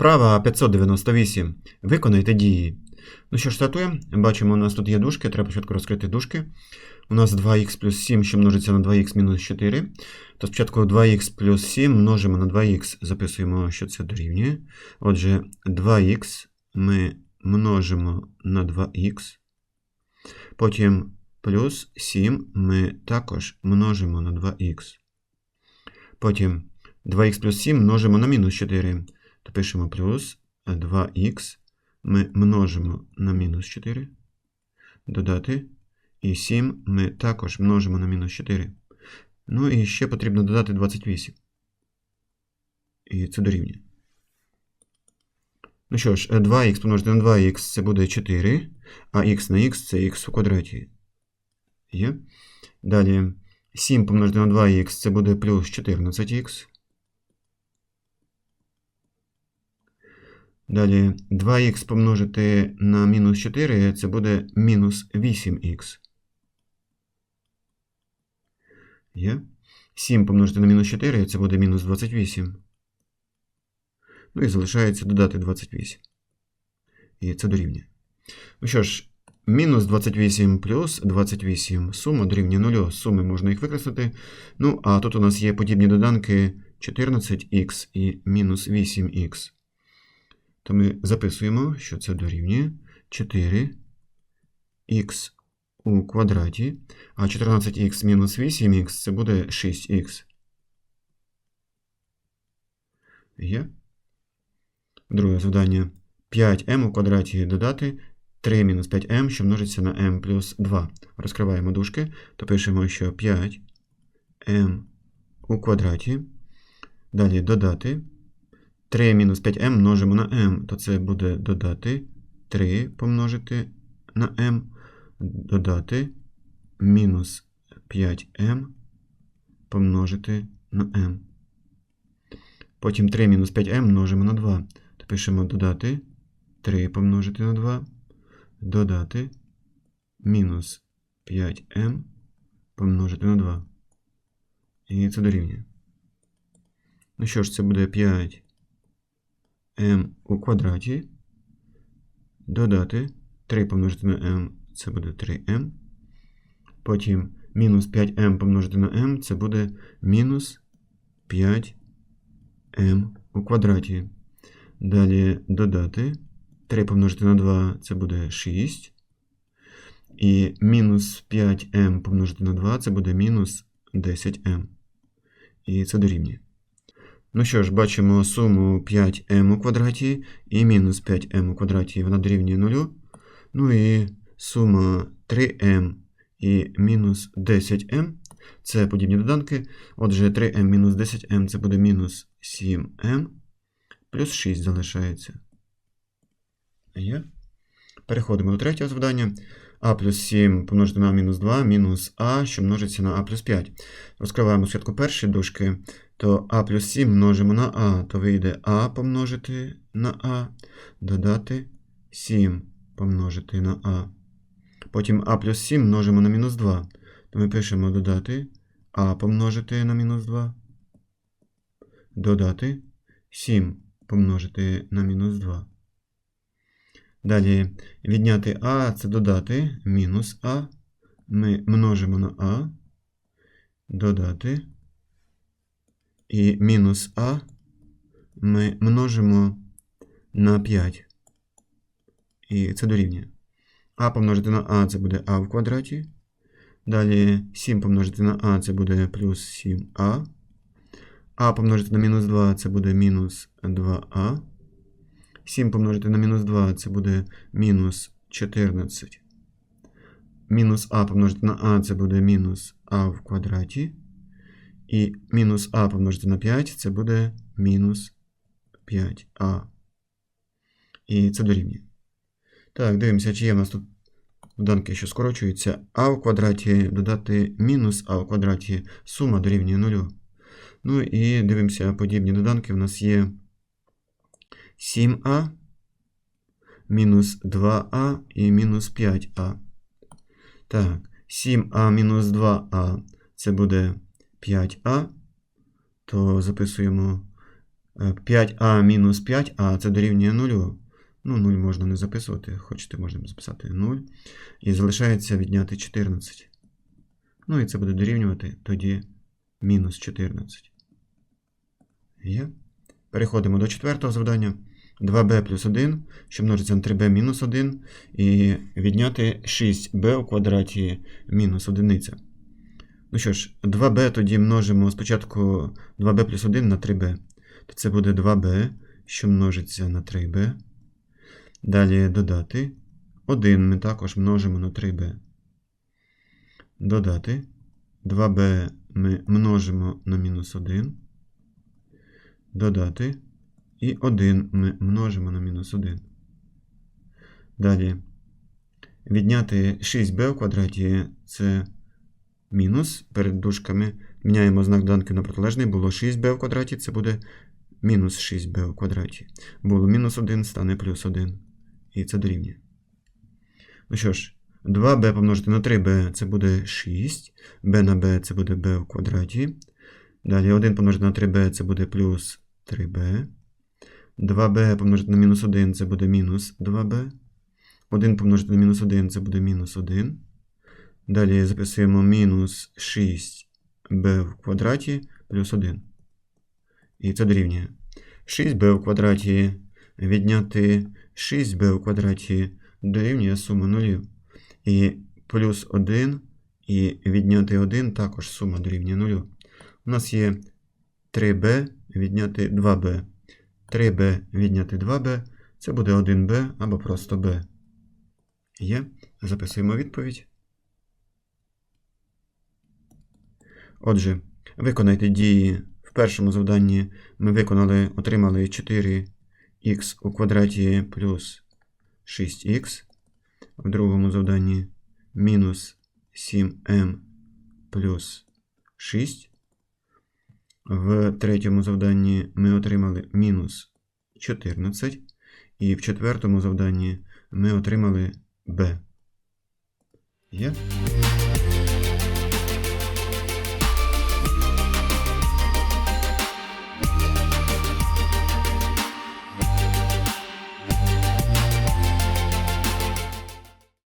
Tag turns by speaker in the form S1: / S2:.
S1: Вправа 598. Виконайте дії. Ну що ж, стартуємо. Бачимо, у нас тут є дужки. Треба спочатку розкрити дужки. У нас 2х плюс 7, що множиться на 2х мінус 4. То спочатку 2х плюс 7 множимо на 2х. Записуємо, що це дорівнює. Отже, 2х ми множимо на 2х. Потім плюс 7 ми також множимо на 2х. Потім 2х плюс 7 множимо на мінус 4. То пишемо плюс 2х ми множимо на мінус 4. Додати. І 7 ми також множимо на мінус 4. Ну і ще потрібно додати 28. І це дорівнює. Ну що ж, 2х помножити на 2х це буде 4, а х на х це х у квадраті. Є. Далі 7 помножити на 2х це буде плюс 14х. Далі 2х помножити на мінус 4 це буде мінус 8х. Є. 7 помножити на мінус 4 це буде мінус 28. Ну і залишається додати 28. І це дорівнює. Ну що ж, мінус 28 плюс 28 сума дорівнює 0. Суми можна їх викреслити. Ну, а тут у нас є подібні доданки 14х і мінус 8х. То ми записуємо, що це дорівнює 4х у квадраті, а 14х мінус 8х це буде 6х. Є. Друге завдання. 5m у квадраті додати 3 мінус 5m, що множиться на m плюс 2. Розкриваємо дужки, то пишемо, що 5m у квадраті. Далі додати 3 мінус 5m множимо на m, то це буде додати 3 помножити на m, додати мінус 5m помножити на m. Потім 3 мінус 5m множимо на 2. То пишемо додати 3 помножити на 2, додати мінус 5m помножити на 2. І це дорівнює. Ну що ж, це буде 5 m у квадраті. Додати 3 помножити на m це буде 3m. Потім мінус 5m помножити на m це буде мінус 5m у квадраті. Далі додати 3 помножити на 2 це буде 6. І мінус 5m помножити на 2 це буде мінус 10m. І це дорівнює. Ну що ж, бачимо суму 5m у квадраті і мінус 5m у квадраті, вона дорівнює 0. Ну і сума 3m і мінус 10m. Це подібні доданки. Отже, 3m мінус 10m це буде мінус 7m. Плюс 6 залишається. Переходимо до третього завдання. А плюс 7 помножити на мінус 2, мінус А, що множиться на А плюс 5. Розкриваємо спочатку перші дужки, то А плюс 7 множимо на А, то вийде А помножити на А, додати 7 помножити на А. Потім А плюс 7 множимо на мінус 2. То ми пишемо додати А помножити на мінус 2. Додати 7 помножити на мінус 2. Далі відняти А це додати мінус А. Ми множимо на А, додати. І мінус А ми множимо на 5. І це дорівнює. А помножити на А це буде А в квадраті. Далі 7 помножити на А це буде плюс 7А. А помножити на мінус 2 це буде мінус 2А. 7 помножити на мінус 2 це буде мінус 14. Мінус А помножити на А це буде мінус А в квадраті. І мінус А помножити на 5 це буде мінус 5А. І це дорівнює. Так, дивимося, чи є в нас тут доданки, що скорочуються. А в квадраті додати мінус А в квадраті сума дорівнює 0. Ну і дивимося подібні доданки. У нас є 7а, мінус 2а і мінус 5а. Так, 7а мінус 2а це буде 5а. То записуємо Е, 5а мінус 5а це дорівнює 0. Ну, 0 можна не записувати, хочете, можна записати 0. І залишається відняти 14. Ну і це буде дорівнювати тоді мінус 14. Є. Переходимо до четвертого завдання. 2b плюс 1, що множиться на 3b мінус 1, і відняти 6b у квадраті мінус 1. Ну що ж, 2b тоді множимо спочатку 2b плюс 1 на 3b. То це буде 2b, що множиться на 3b. Далі додати. 1 ми також множимо на 3b. Додати. 2b ми множимо на мінус 1. Додати. І 1 ми множимо на мінус 1. Далі. Відняти 6b в квадраті це мінус перед дужками. Міняємо знак доданки на протилежний. Було 6b в квадраті, це буде мінус 6b в квадраті. Було мінус 1, стане плюс 1. І це дорівнює. Ну що ж, 2b помножити на 3b це буде 6. b на b це буде b в квадраті. Далі 1 помножити на 3b це буде плюс 3b. 2b помножити на мінус 1 це буде мінус 2b. 1 помножити на мінус 1 це буде мінус 1. Далі записуємо мінус 6b в квадраті плюс 1. І це дорівнює. 6b в квадраті відняти 6b в квадраті дорівнює сума нулів. І плюс 1 і відняти 1 також сума дорівнює 0. У нас є 3b відняти 2b. 3b відняти 2b це буде 1b або просто b. Є. Записуємо відповідь. Отже, виконайте дії. В першому завданні ми виконали, отримали 4х у квадраті плюс 6х. В другому завданні мінус 7m плюс 6. В третьому завданні ми отримали мінус 14. І в четвертому завданні ми отримали b. Є?